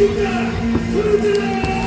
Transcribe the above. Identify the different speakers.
Speaker 1: 누가? 누구야?